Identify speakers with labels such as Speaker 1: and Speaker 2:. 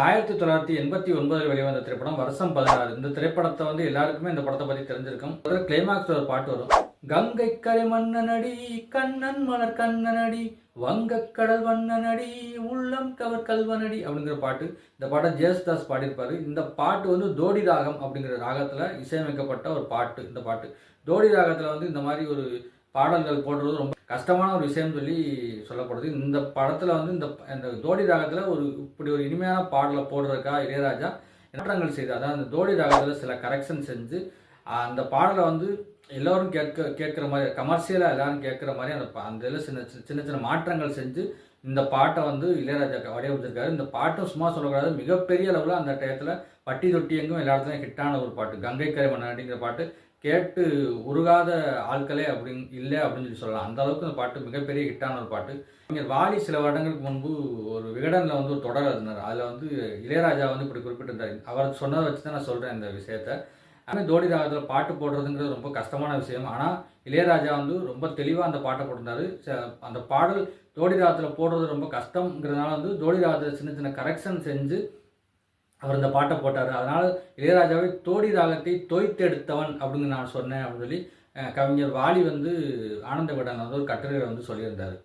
Speaker 1: ஆயிரத்தி தொள்ளாயிரத்தி எண்பத்தி ஒன்பதில் வெளிவந்த திரைப்படம் வருஷம் பதினாறு. இந்த திரைப்படத்தை வந்து எல்லாருக்குமே இந்த படத்தை பற்றி தெரிஞ்சிருக்கும். முதல்ல கிளைமாக்ஸ் ஒரு பாட்டு வரும். கங்கை கரை மன்னனடி கண்ணன் மலர் கண்ணனடி வங்கக்கடல் வண்ணனடி உள்ளம் கவர் கல்வனடி அப்படிங்கிற பாட்டு. இந்த பாட்டை ஜேசுதாஸ் பாடியிருப்பாரு. இந்த பாட்டு வந்து தோடி ராகம் அப்படிங்கிற ராகத்தில் இசையமைக்கப்பட்ட ஒரு பாட்டு இந்த பாட்டு. தோடி ராகத்தில் வந்து இந்த மாதிரி ஒரு பாடல்கள் போடுறது ரொம்ப கஷ்டமான ஒரு விஷயம்னு சொல்லி சொல்லப்படுது. இந்த படத்தில் வந்து இந்த இந்த தோடி ராகத்தில் ஒரு இப்படி ஒரு இனிமையான பாடலை போடுறதுக்கா இளையராஜா மாற்றங்கள் செய்து அதாவது அந்த தோடி ராகத்தில் சில கரெக்ஷன் செஞ்சு அந்த பாடலை வந்து எல்லோரும் கேட்க கேட்குற மாதிரி கமர்ஷியலாக எல்லாரும் கேட்குற மாதிரி அந்த அந்த இதில் சின்ன சின்ன சின்ன சின்ன மாற்றங்கள் செஞ்சு இந்த பாட்டை வந்து இளையராஜா வடிவமைச்சிருக்காரு. இந்த பாட்டும் சும்மா சொல்லக்கூடாது மிகப்பெரிய அளவில் அந்த டயத்தில் பட்டி தொட்டி எங்கும் எல்லா இடத்துலையும் ஹிட்டான ஒரு பாட்டு. கங்கை கரை அப்படிங்கிற பாட்டு கேட்டு உருகாத ஆட்களே அப்படின்னு இல்லை அப்படின்னு சொல்லி சொல்லலாம். அந்த அளவுக்கு அந்த பாட்டு மிகப்பெரிய ஹிட்டான ஒரு பாட்டு. இங்கே வாலி சில வருடங்களுக்கு முன்பு ஒரு விகடனில் வந்து ஒரு தொடர் இருந்தார் அதில் வந்து இளையராஜா வந்து இப்படி குறிப்பிட்டிருந்தார். அவர் சொன்னதை வச்சு தான் நான் சொல்கிறேன் இந்த விஷயத்த. ஆனால் தோடி ராகத்தில் பாட்டு போடுறதுங்கிறது ரொம்ப கஷ்டமான விஷயம். ஆனால் இளையராஜா வந்து ரொம்ப தெளிவாக அந்த பாட்டை போட்டிருந்தார். ச- அந்த பாடல் தோடி ராகத்தில் போடுறது ரொம்ப கஷ்டங்கிறதுனால வந்து தோடி ராகத்தில் சின்ன சின்ன கரெக்ஷன் செஞ்சு அவர் இந்த பாட்டை போட்டார். அதனால் இளையராஜாவை தோடி ராகத்தை தோய்த்தெடுத்தவன் அப்படின்னு நான் சொன்னேன் அப்படின்னு சொல்லி கவிஞர் வாலி வந்து ஆனந்த விடன் வந்து ஒரு கட்டுரையில் வந்து சொல்லியிருந்தார்.